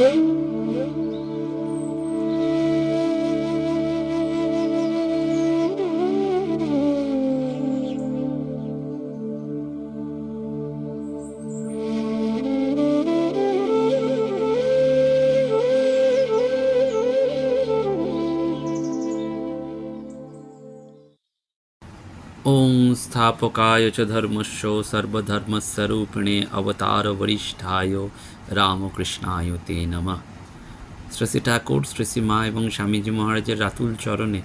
Música स्थापकाय च धर्मस्य सर्वधर्मस्वरूपिणे অবতারবরিষ্ঠায় রামকৃষ্ণায় তে নমঃ শ্রী ঠাকুর শ্রী মা এবং স্বামীজি মহারাজের রাতুল চরণে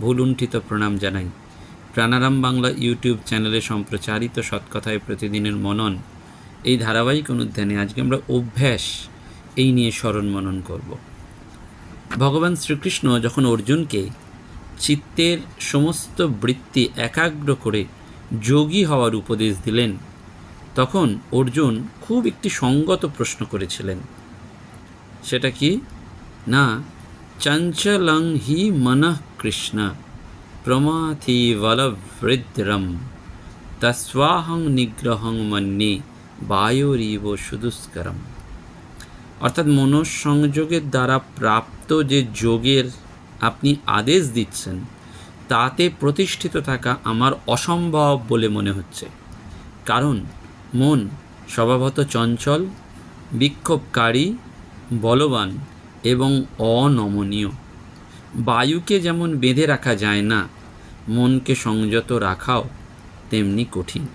ভুলুণ্ঠিত প্রণাম জানাই প্রাণারাম বাংলা ইউটিউব চ্যানেলে সম্প্রচারিত সৎকথায় প্রতিদিনের মনন এই ধারাবাহিক অনুধ্যানে আজকে আমরা অভ্যাস এই নিয়ে স্মরণ মনন করব ভগবান শ্রীকৃষ্ণ যখন অর্জুনকে চিত্তের সমস্ত বৃত্তি একাগ্র করে যোগী হওয়ার উপদেশ দিলেন। তখন অর্জুন খুব একটি সঙ্গত প্রশ্ন করেছিলেন। সেটা কি? না, চঞ্চলং হি মনঃ কৃষ্ণ প্রমাথি বলবৃদ্রম তস্বাহং নিগ্রহং মন্যে বায়োরিব সুদুষ্করম। অর্থাৎ মনঃসংযোগের দ্বারা প্রাপ্ত যে যোগের আপনি আদেশ দিচ্ছেন তাতে প্রতিষ্ঠিত থাকা আমার অসম্ভব বলে মনে হচ্ছে। কারণ, মন স্বভাবত চঞ্চল, বিক্ষোভকারী, বলবান এবং অনমনীয়। বায়ুকে যেমন বেঁধে রাখা যায় না, মনকে সংযত রাখাও তেমনি কঠিন।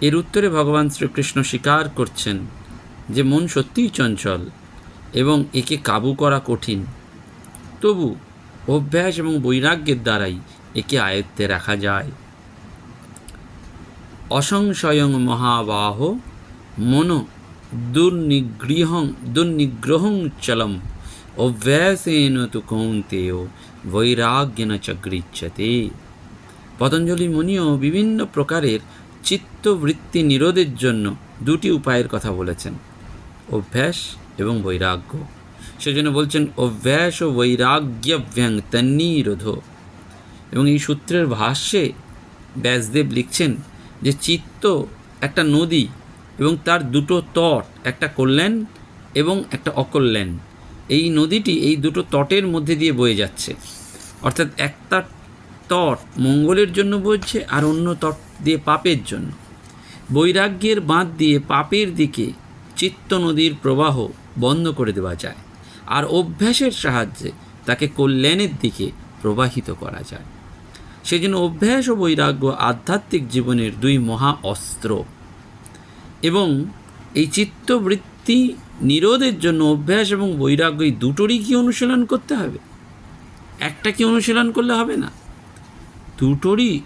এর উত্তরে ভগবান শ্রীকৃষ্ণ স্বীকার করছেন যে মন সত্যিই চঞ্চল এবং একে কাবু করা কঠিন। তবু অভ্যাস এবং বৈরাগ্যের দ্বারাই একে আয়ত্তে রাখা যায়। অসংশয়ং মহাবাহ মন দুর্নিগৃহং, দুর্নিগ্রহং চলম। অভ্যাসেন তু কৌন্তেয় বৈরাগ্যেন চগৃচ্ছতে পতঞ্জলি মুনিও বিভিন্ন প্রকারের চিত্তবৃত্তি নিরোধের জন্য দুটি উপায়ের কথা বলেছেন। অভ্যাস এবং বৈরাগ্য। সেজন্য বলছেন অভ্যাস ও বৈরাগ্যভ্যাং তন্নিরোধ এবং এই সূত্রের ভাষ্যে ব্যাসদেব লিখছেন যে চিত্ত একটা নদী এবং তার দুটো তট, একটা কল্যাণ এবং একটা অকল্যাণ। এই নদীটি এই দুটো তটের মধ্যে দিয়ে বয়ে যাচ্ছে। অর্থাৎ একটা তট মঙ্গলের জন্য বইছে আর অন্য তট দিয়ে পাপের জন্য। বৈরাগ্যের বাঁধ দিয়ে পাপের দিকে চিত্ত নদীর প্রবাহ বন্ধ করে দেওয়া যায়। আর অভ্যাসের সাহায্যে তাকে কল্যাণের দিকে প্রবাহিত করা যায়। সেজন্য অভ্যাস ও বৈরাগ্য আধ্যাত্মিক জীবনের দুই মহা অস্ত্র। এবং এই চিত্তবৃত্তি নিরোধের জন্য অভ্যাস এবং বৈরাগ্য এই দুটোরই কি অনুশীলন করতে হবে? একটা কি অনুশীলন করলে হবে না? দুটোরই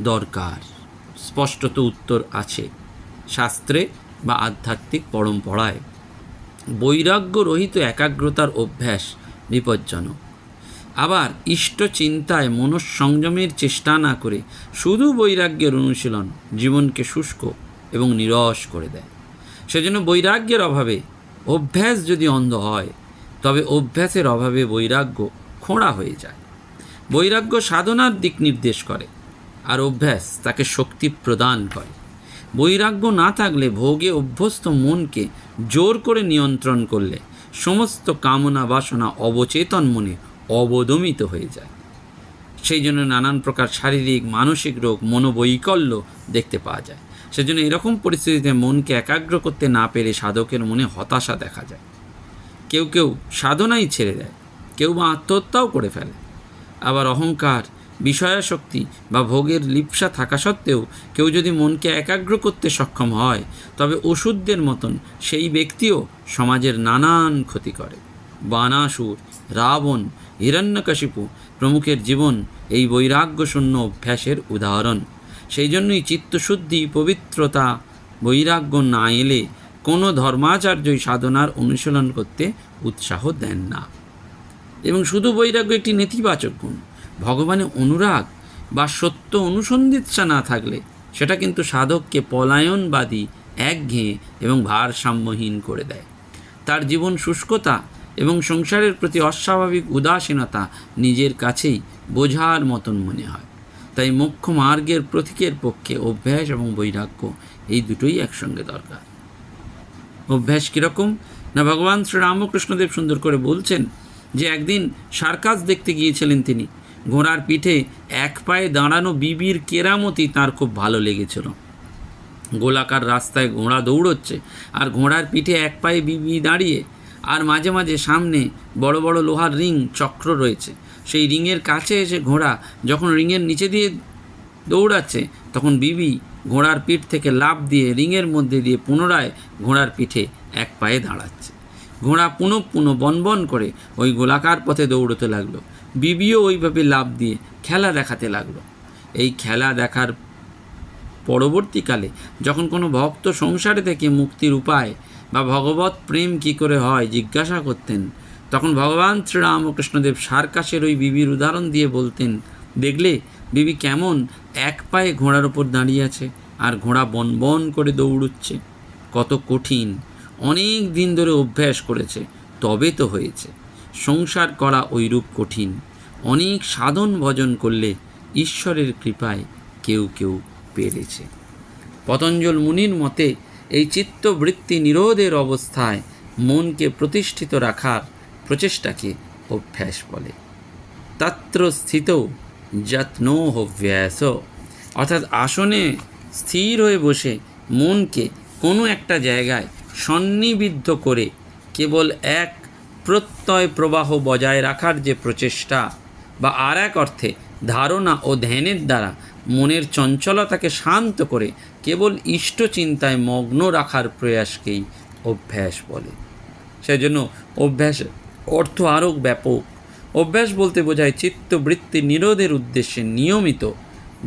দরকার। স্পষ্টত উত্তর আছে শাস্ত্রে বা আধ্যাত্মিক পরম্পরায়। বৈরাগ্য রহিত একাগ্রতার অভ্যাস বিপজ্জনক। আবার ইষ্ট চিন্তায় মনঃসংযমের চেষ্টা না করে শুধু বৈরাগ্যের অনুশীলন জীবনকে শুষ্ক এবং নিরস করে দেয়। সেজন্য বৈরাগ্যের অভাবে অভ্যাস যদি অন্ধ হয়, তবে অভ্যাসের অভাবে বৈরাগ্য খোঁড়া হয়ে যায়। বৈরাগ্য সাধনার দিক নির্দেশ করে, আর অভ্যাস তাকে শক্তি প্রদান করে। বৈরাগ্য না থাকলে ভোগে অভ্যস্ত মনকে জোর করে নিয়ন্ত্রণ করলে সমস্ত কামনা বাসনা অবচেতন মনে অবদমিত হয়ে যায়। সেই জন্য নানান প্রকার শারীরিক, মানসিক রোগ, মনোবৈকল্য দেখতে পাওয়া যায়। সেজন্য এরকম পরিস্থিতিতে মনকে একাগ্র করতে না পেরে সাধকের মনে হতাশা দেখা যায়। কেউ কেউ সাধনাই ছেড়ে দেয়, কেউ বা আত্মহত্যাও করে ফেলে। আবার অহংকার বিষয়াশক্তি বা ভোগের লিপ্সা থাকা সত্ত্বেও কেউ যদি মনকে একাগ্র করতে সক্ষম হয়, তবে ওষুধদের মতন সেই ব্যক্তিও সমাজের নানান ক্ষতি করে। বানাসুর, রাবণ, হিরণ্যকশিপু প্রমুখের জীবন এই বৈরাগ্যশূন্য অভ্যাসের উদাহরণ। সেই জন্যই চিত্তশুদ্ধি, পবিত্রতা, বৈরাগ্য না এলে কোনো ধর্মাচার্যই সাধনার অনুশীলন করতে উৎসাহ দেন না। এবং শুধু বৈরাগ্য একটি নেতিবাচক গুণ ভগবানের অনুরাগ বা সত্য অনুসন্ধিৎসা না থাকলে সেটা কিন্তু সাধককে পলায়নবাদী, একঘেয়ে এবং ভারসাম্যহীন করে দেয়। তার জীবন শুষ্কতা এবং সংসারের প্রতি অস্বাভাবিক উদাসীনতা নিজের কাছেই বোঝার মতন মনে হয়। তাই মোক্ষ মার্গের প্রতীকের পক্ষে অভ্যাস এবং বৈরাগ্য এই দুটোই একসঙ্গে দরকার। অভ্যাস কীরকম? না ভগবান শ্রীরামকৃষ্ণদেব সুন্দর করে বলছেন যে একদিন সার্কাস দেখতে গিয়েছিলেন তিনি। ঘোড়ার পিঠে এক পায়ে দাঁড়ানো বিবির কেরামতি তার খুব ভালো লেগেছিল। গোলাকার রাস্তায় ঘোড়া দৌড়চ্ছে আর ঘোড়ার পিঠে এক পায়ে বিবি দাঁড়িয়ে আর মাঝে মাঝে সামনে বড় বড় লোহার রিং, চক্র রয়েছে। সেই রিংয়ের কাছে এসে ঘোড়া যখন রিংয়ের নিচে দিয়ে দৌড়াচ্ছে, তখন বিবি ঘোড়ার পিঠ থেকে লাফ দিয়ে রিংয়ের মধ্যে দিয়ে পুনরায় ঘোড়ার পিঠে এক পায়ে দাঁড়াচ্ছে। ঘোড়া পুনঃ পুনঃ বনবন করে ওই গোলাকার পথে দৌড়তে লাগল। বিবিও ওইভাবে লাফ দিয়ে খেলা দেখাতে লাগল। এই খেলা দেখার পরবর্তীকালে যখন কোনো ভক্ত সংসারে থেকে মুক্তির উপায় বা ভগবত প্রেম কি করে হয় জিজ্ঞাসা করতেন, তখন ভগবান শ্রীরামকৃষ্ণদেব সার্কাসের ওই বিবির উদাহরণ দিয়ে বলতেন, দেখলে বিবি কেমন এক পায়ে ঘোড়ার ওপর দাঁড়িয়ে আছে আর ঘোড়া বন বন করে দৌড়ুচ্ছে। কত কঠিন, অনেক দিন ধরে অভ্যাস করেছে, তবে তো হয়েছে। সংসার করা ওইরূপ কঠিন। অনেক সাধন ভজন করলে ঈশ্বরের কৃপায় কেউ কেউ পেরেছে। পতঞ্জল মুনির মতে, এই চিত্তবৃত্তি নিরোধের অবস্থায় মনকে প্রতিষ্ঠিত রাখার প্রচেষ্টাকে অভ্যাস বলে। তত্র স্থিত যত্নো হব্যাস। অর্থাৎ আসনে স্থির হয়ে বসে মনকে কোনো একটা জায়গায় সন্নিবিদ্ধ করে কেবল এক প্রত্যয় প্রবাহ বজায় রাখার যে প্রচেষ্টা বা আর এক অর্থে ধারণা ও ধ্যানের দ্বারা মনের চঞ্চলতাকে শান্ত করে কেবল ইষ্ট চিন্তায় মগ্ন রাখার প্রয়াসকেই অভ্যাস বলে। সেজন্য অভ্যাস অর্থ আরও ব্যাপক। অভ্যাস বলতে বোঝায় চিত্তবৃত্তি নিরোধের উদ্দেশ্যে নিয়মিত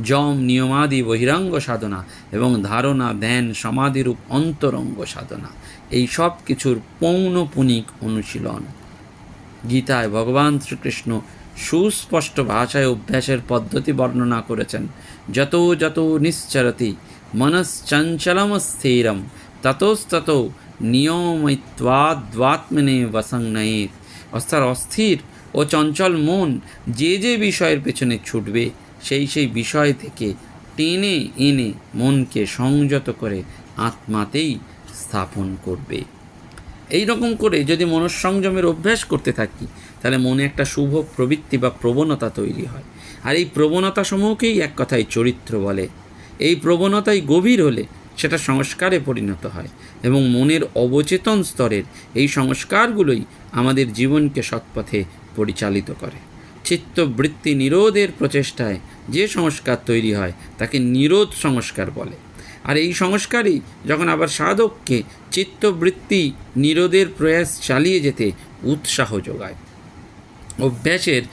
যম, নিয়মাদি, বহিরাঙ্গ সাধনা এবং ধারণা, ধ্যান, সমাধিরূপ, অন্তরঙ্গ সাধনা। এই সব কিছুর পৌনপুনিক অনুশীলন। গীতায় ভগবান শ্রীকৃষ্ণ সুস্পষ্ট ভাষায় অভ্যাসের পদ্ধতি বর্ণনা করেছেন। যত যত নিশ্চরতি মনশ্চঞ্চলমস্থিরম ততস্তত নিয়মিত্বাদ্বাত্মনে বসংনয়েত অর্থাৎ অস্থির ও চঞ্চল মন যে যে বিষয়ের পেছনে ছুটবে, সেই সেই বিষয় থেকে টেনে এনে মনকে সংযত করে আত্মাতেই স্থাপন করবে। এই রকম করে যদি মনঃসংযমের অভ্যাস করতে থাকি তাহলে মনে একটা শুভ প্রবৃত্তি বা প্রবণতা তৈরি হয়। আর এই প্রবণতা সমূহকেই এক কথায় চরিত্র বলে। এই প্রবণতাই গভীর হলে সেটা সংস্কারে পরিণত হয় এবং মনের অবচেতন স্তরের এই সংস্কারগুলোই আমাদের জীবনকে সৎপথে পরিচালিত করে। চিত্তবৃত্তি নিরোধের প্রচেষ্টায় যে সংস্কার তৈরি হয়, তাকে নিরোধ সংস্কার বলে। আর এই সংস্কারই যখন আবার সাধককে চিত্তবৃত্তি নিরোধের প্রয়াস চালিয়ে যেতে উৎসাহ যোগায়। অভ্যাসের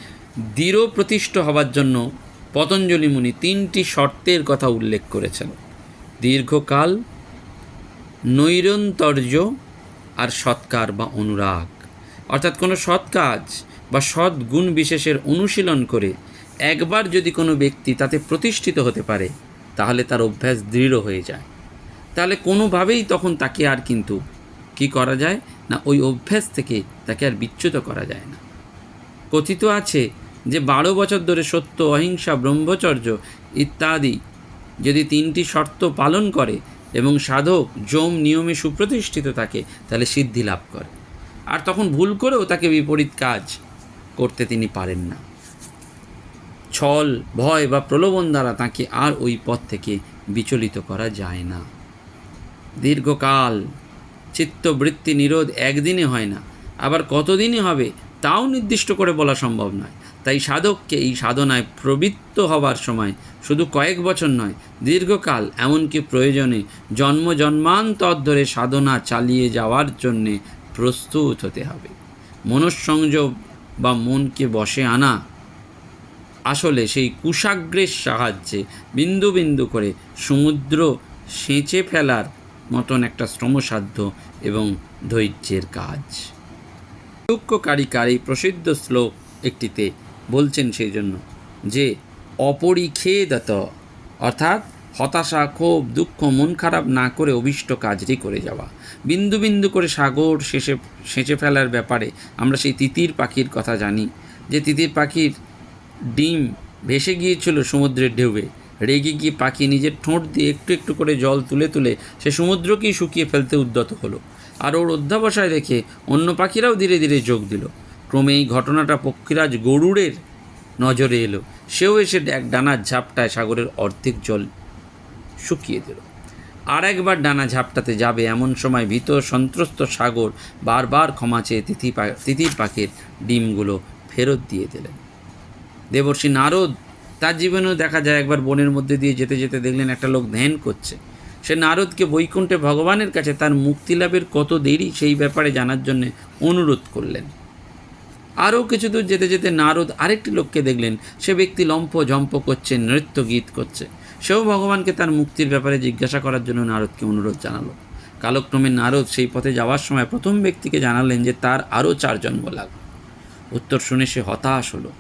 দৃঢ় প্রতিষ্ঠ হবার জন্য পতঞ্জলি মুনি তিনটি শর্তের কথা উল্লেখ করেছেন। দীর্ঘকাল, নৈরন্তর্য আর সৎকার বা অনুরাগ। অর্থাৎ কোনো সৎ কাজ বা সৎ গুণ বিশেষের অনুশীলন করে একবার যদি কোনো ব্যক্তি তাতে প্রতিষ্ঠিত হতে পারে, তাহলে তার অভ্যাস দৃঢ় হয়ে যায়। তাহলে কোনোভাবেই তখন তাকে আর কিন্তু কি করা যায়? না, ওই অভ্যাস থেকে তাকে আর বিচ্যুত করা যায় না। কথিত আছে যে বারো বছর ধরে সত্য, অহিংসা, ব্রহ্মচর্য ইত্যাদি যদি তিনটি শর্ত পালন করে এবং সাধক যম নিয়মে সুপ্রতিষ্ঠিত থাকে, তাহলে সিদ্ধি লাভ করে। আর তখন ভুল করেও তাকে বিপরীত কাজ করতে তিনি পারেন না। ছল, ভয় বা প্রলোভন দ্বারা তাকে আর ওই পথ থেকে বিচলিত করা যায় না। দীর্ঘকাল চিত্তবৃত্তি নিরোধ একদিনে হয় না, আবার কতদিনে হবে তাও নির্দিষ্ট করে বলা সম্ভব নয়। তাই সাধককে এই সাধনায় প্রবৃত্ত হবার সময় শুধু কয়েক বছর নয়, দীর্ঘকাল এমনকি প্রয়োজনে জন্ম জন্মান্তর ধরে সাধনা চালিয়ে যাওয়ার জন্যে প্রস্তুত হতে হবে। মনঃসংযোগ বা মনকে বসে আনা আসলে সেই কুশাগ্রের সাহায্যে বিন্দু বিন্দু করে সমুদ্র সেঁচে ফেলার মতন একটা শ্রমসাধ্য এবং ধৈর্যের কাজ। দুঃখকারিকার প্রসিদ্ধ শ্লোক একটিতে বলছেন সেই জন্য যে, অপরিখেদত, অর্থাৎ হতাশা, ক্ষোভ, দুঃখ, মন খারাপ না করে অভিষ্ট কাজটি করে যাওয়া। বিন্দু বিন্দু করে সাগর শেষে, সেঁচে ফেলার ব্যাপারে আমরা সেই তিতির পাখির কথা জানি। যে তিতির পাখির ডিম ভেসে গিয়েছিল সমুদ্রের ঢেউয়ে, রেগে গিয়ে পাখি নিজের ঠোঁট দিয়ে একটু একটু করে জল তুলে তুলে সে সমুদ্রকেই শুকিয়ে ফেলতে উদ্যত হলো। আর ওর অধ্যাবসায় দেখে অন্য পাখিরাও ধীরে ধীরে যোগ দিল। ক্রমে এই ঘটনাটা পক্ষীরাজ গরুড়ের নজরে এলো। সেও এসে এক ডানার ঝাপটায় সাগরের অর্ধেক জল শুকিয়ে দিল। আর একবার ডানা ঝাপটাতে যাবে এমন সময় ভীত সন্ত্রস্ত সাগর বারবার ক্ষমা চেয়ে তিথি পা তিতির পাখির ডিমগুলো ফেরত দিয়ে দিলেন। দেবর্ষী নারদ তার জীবনেও দেখা যায় একবার বনের মধ্যে দিয়ে যেতে যেতে দেখলেন একটা লোক ধ্যান করছে। সে নারদকে বৈকুণ্ঠে ভগবানের কাছে তার মুক্তি লাভের কত দেরি সেই ব্যাপারে জানার জন্য অনুরোধ করলেন। আরও কিছু দূর যেতে যেতে নারদ আরেকটি লোককে দেখলেন। সে ব্যক্তি লম্ফ ঝম্প করছে, নৃত্য গীত করছে। সেও ভগবানকে তার মুক্তির ব্যাপারে জিজ্ঞাসা করার জন্য নারদকে অনুরোধ জানালো। কালক্রমে নারদ সেই পথে যাওয়ার সময় প্রথম ব্যক্তিকে জানালেন যে তার আরও চার জন্ম লাগবে উত্তর শুনে সে হতাশ হলো।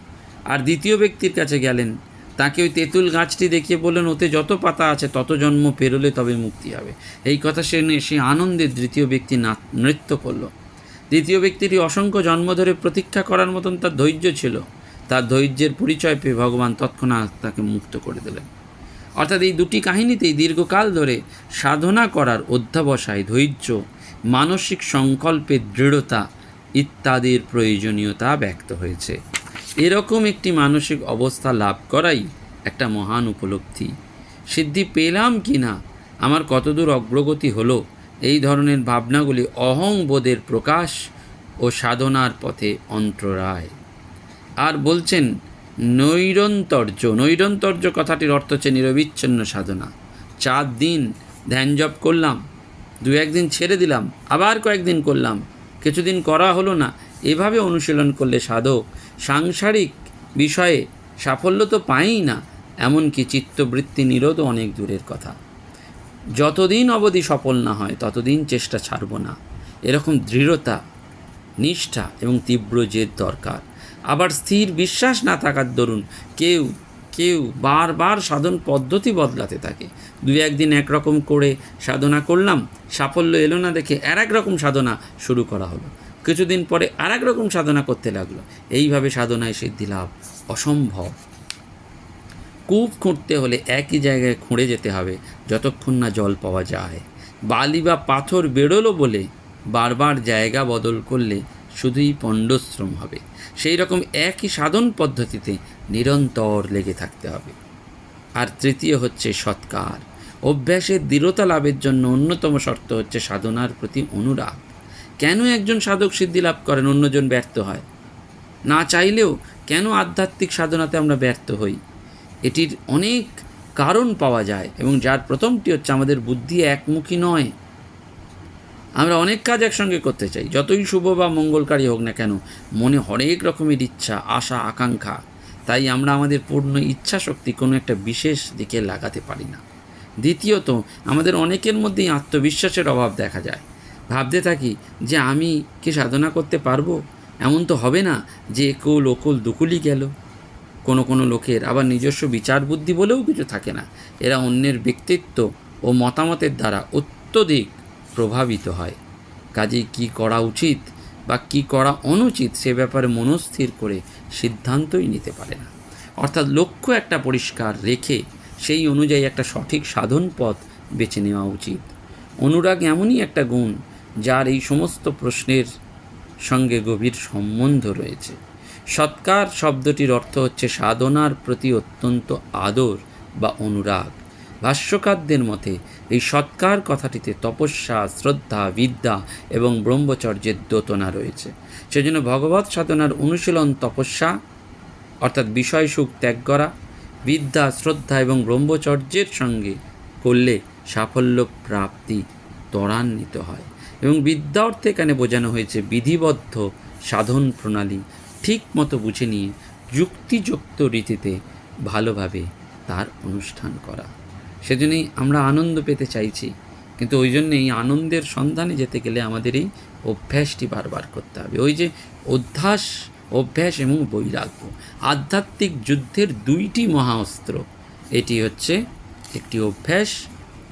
আর দ্বিতীয় ব্যক্তির কাছে গেলেন তাকে ওই তেঁতুল গাছটি দেখিয়ে বললেন, ওতে যত পাতা আছে, তত জন্ম পেরোলে তবে মুক্তি হবে। এই কথা সে সে আনন্দে দ্বিতীয় ব্যক্তি নৃত্য করল। দ্বিতীয় ব্যক্তিটি অসংখ্য জন্ম ধরে প্রতীক্ষা করার মতন তার ধৈর্য ছিল। তার ধৈর্যের পরিচয় পেয়ে ভগবান তৎক্ষণাৎ তাকে মুক্ত করে দিলেন। অর্থাৎ এই দুটি কাহিনীতেই দীর্ঘকাল ধরে সাধনা করার অধ্যাবসায় ধৈর্য, মানসিক সংকল্পের দৃঢ়তা ইত্যাদির প্রয়োজনীয়তা ব্যক্ত হয়েছে। এরকম একটি মানসিক অবস্থা লাভ করাই একটা মহান উপলব্ধি। সিদ্ধি পেলাম কি না আমার কতদূর অগ্রগতি হলো? এই ধরনের ভাবনাগুলি অহংবোধের প্রকাশ ও সাধনার পথে অন্তরায়। আর বলছেন, নৈরন্তর্য। নৈরন্তর্য কথাটির অর্থ হচ্ছে নিরবিচ্ছিন্ন সাধনা। চার দিন ধ্যান জপ করলাম, দু একদিন ছেড়ে দিলাম, আবার কয়েকদিন করলাম। কিছুদিন করা হলো না। এভাবে অনুশীলন করলে সাধক সাংসারিক বিষয়ে সাফল্য তো পায়ই না, এমনকি চিত্তবৃত্তি নিরোধও অনেক দূরের কথা। যতদিন অবধি সফল না হয়, ততদিন চেষ্টা ছাড়ব না। এরকম দৃঢ়তা, নিষ্ঠা এবং তীব্র জেদ দরকার। আবার স্থির বিশ্বাস না থাকার দরুন কেউ কেউ বারবার সাধন পদ্ধতি বদলাতে থাকে। দুই একদিন একরকম করে সাধনা করলাম, সাফল্য এলো না দেখে আর এক রকম সাধনা শুরু করা হলো। কিছুদিন পরে আর রকম সাধনা করতে লাগল। এইভাবে সাধনায় সিদ্ধি লাভ অসম্ভব। কূপ খুঁড়তে হলে একই জায়গায় খুঁড়ে যেতে হবে, যতক্ষণ না জল পাওয়া যায়। বালি বা পাথর বেরোলো বলে বারবার জায়গা বদল করলে শুধুই পণ্ডশ্রম হবে। সেই রকম একই সাধন পদ্ধতিতে নিরন্তর লেগে থাকতে হবে। আর তৃতীয় হচ্ছে সৎকার। অভ্যাসের দৃঢ়তা লাভের জন্য অন্যতম শর্ত হচ্ছে সাধনার প্রতি অনুরাগ। কেন একজন সাধক সিদ্ধি লাভ করেন, অন্যজন ব্যর্থ হয়? না চাইলেও কেন আধ্যাত্মিক সাধনাতে আমরা ব্যর্থ হই? এটির অনেক কারণ পাওয়া যায় এবং যার প্রথমটি হচ্ছে আমাদের বুদ্ধি একমুখী নয়। আমরা অনেক কাজ একসঙ্গে করতে চাই, যতই শুভ বা মঙ্গলকারী হোক না কেন, মনে হরেক রকমের ইচ্ছা, আশা, আকাঙ্ক্ষা। তাই আমরা আমাদের পূর্ণ ইচ্ছা শক্তি কোনো একটা বিশেষ দিকে লাগাতে পারি না। দ্বিতীয়ত, আমাদের অনেকের মধ্যেই আত্মবিশ্বাসের অভাব দেখা যায়। ভাবতে থাকি যে আমি কি সাধনা করতে পারব? এমন তো হবে না যে একুল ওকুল দুকুলি গেল। কোনো কোনো লোকের আবার নিজস্ব বিচার বুদ্ধি বলেও কিছু থাকে না। এরা অন্যের ব্যক্তিত্ব ও মতামতের দ্বারা অত্যধিক প্রভাবিত হয়। কাজেই কি করা উচিত বা কি করা অনুচিত সে ব্যাপারে মনস্থির করে সিদ্ধান্তই নিতে পারে না। অর্থাৎ লক্ষ্য একটা পরিষ্কার রেখে সেই অনুযায়ী একটা সঠিক সাধন পথ বেছে নেওয়া উচিত। অনুরাগ এমনই একটা গুণ যার এই সমস্ত প্রশ্নের সঙ্গে গভীর সম্বন্ধ রয়েছে। সৎকার শব্দটির অর্থ হচ্ছে সাধনার প্রতি অত্যন্ত আদর বা অনুরাগ। ভাষ্যকারদের মতে, এই সৎকার কথাটিতে তপস্যা, শ্রদ্ধা, বিদ্যা এবং ব্রহ্মচর্যের দোতনা রয়েছে। সেজন্য ভগবত সাধনার অনুশীলন তপস্যা, অর্থাৎ বিষয় সুখ ত্যাগ করা, বিদ্যা, শ্রদ্ধা এবং ব্রহ্মচর্যের সঙ্গে করলে সাফল্য প্রাপ্তি ত্বরান্বিত হয়। এবং বিদ্যা অর্থে এখানে বোঝানো হয়েছে বিধিবদ্ধ সাধন প্রণালী, ঠিক মতো বুঝে নিয়ে যুক্তিযুক্ত রীতিতে ভালোভাবে তার অনুষ্ঠান করা। সেজন্যই আমরা আনন্দ পেতে চাইছি, কিন্তু ওই জন্য এই আনন্দের সন্ধানে যেতে গেলে আমাদের এই অভ্যাসটি বারবার করতে হবে। ওই যে অধ্যাস, অভ্যাস এবং বৈরাগ্য, আধ্যাত্মিক যুদ্ধের দুইটি মহা অস্ত্র এটি হচ্ছে একটি অভ্যাস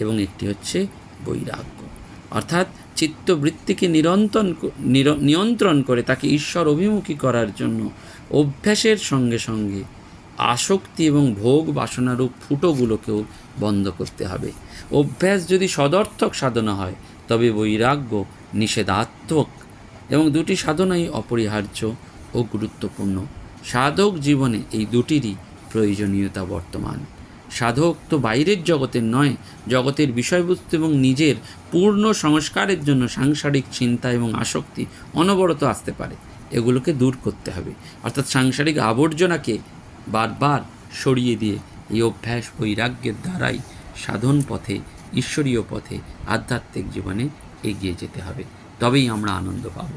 এবং একটি হচ্ছে বৈরাগ্য। অর্থাৎ চিত্তবৃত্তিকে নিরন্তন নিয়ন্ত্রণ করে তাকে ঈশ্বর অভিমুখী করার জন্য অভ্যাসের সঙ্গে সঙ্গে আসক্তি এবং ভোগ বাসনারূপ ফুটোগুলোকেও বন্ধ করতে হবে। অভ্যাস যদি সদর্থক সাধনা হয়, তবে বৈরাগ্য, নিষেধাত্মক এবং দুটি সাধনাই অপরিহার্য ও গুরুত্বপূর্ণ। সাধক জীবনে এই দুটিরই প্রয়োজনীয়তা বর্তমান। সাধক তো বাইরের জগতের নয়, জগতের বিষয়বস্তু এবং নিজের পূর্ণ সংস্কারের জন্য সাংসারিক চিন্তা এবং আসক্তি অনবরত আসতে পারে। এগুলোকে দূর করতে হবে। অর্থাৎ সাংসারিক আবর্জনাকে বারবার সরিয়ে দিয়ে এই অভ্যাস বৈরাগ্যের দ্বারাই সাধন পথে, ঈশ্বরীয় পথে, আধ্যাত্মিক জীবনে এগিয়ে যেতে হবে। তবেই আমরা আনন্দ পাব।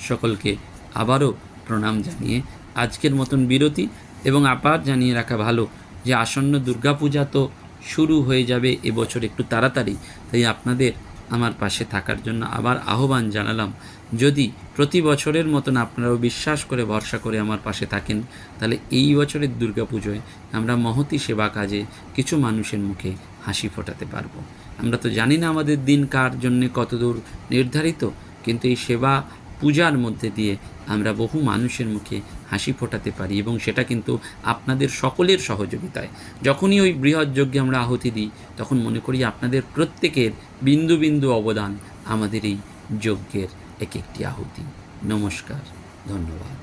সকলকে আবারও প্রণাম জানিয়ে আজকের মতন বিরতি এবং আবার জানিয়ে রাখা ভালো। যে আসন্ন দুর্গাপূজা তো শুরু হয়ে যাবে এবছর একটু তাড়াতাড়ি, তাই আপনাদের আমার পাশে থাকার জন্য আবার আহ্বান জানালাম। যদি প্রতি বছরের মতন আপনারাও বিশ্বাস করে, ভরসা করে আমার পাশে থাকেন, তাহলে এই বছরের দুর্গাপুজোয় আমরা মহতি সেবা কাজে কিছু মানুষের মুখে হাসি ফোটাতে পারব। আমরা তো জানি না আমাদের দিন কার জন্যে কতদূর নির্ধারিত, কিন্তু এই সেবা পূজার মধ্যে দিয়ে আমরা বহু মানুষের মুখে হাসি ফোটাতে পারি এবং সেটা কিন্তু আপনাদের সকলের সহযোগিতায়। যখনই ওই বৃহৎ যজ্ঞে আমরা আহুতি দিই, তখন মনে করি আপনাদের প্রত্যেকের বিন্দু বিন্দু অবদান আমাদের এই যজ্ঞের এক একটি আহুতি। নমস্কার, ধন্যবাদ।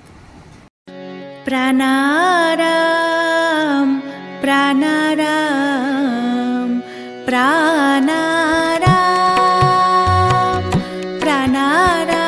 প্রাণারাম প্রাণারাম প্রাণারাম প্রাণারাম।